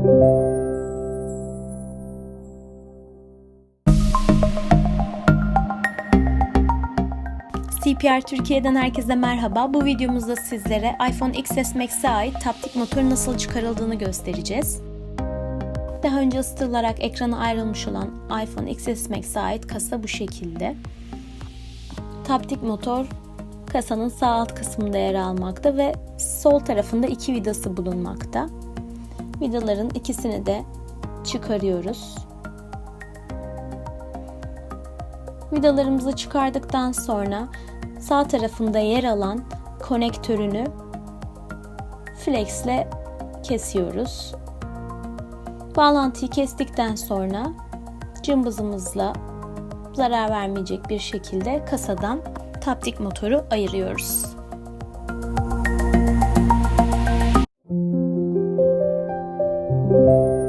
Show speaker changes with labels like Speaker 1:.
Speaker 1: CPR Türkiye'den herkese merhaba. Bu videomuzda sizlere iPhone XS Max'e ait taptik motor nasıl çıkarıldığını göstereceğiz. Daha önce ısıtılarak ekrana ayrılmış olan iPhone XS Max'e ait kasa bu şekilde. Taptik motor kasanın sağ alt kısmında yer almakta ve sol tarafında iki vidası bulunmakta. Vidaların ikisini de çıkarıyoruz. Vidalarımızı çıkardıktan sonra sağ tarafında yer alan konektörünü flex ile kesiyoruz. Bağlantıyı kestikten sonra cımbızımızla zarar vermeyecek bir şekilde kasadan taptik motoru ayırıyoruz. you.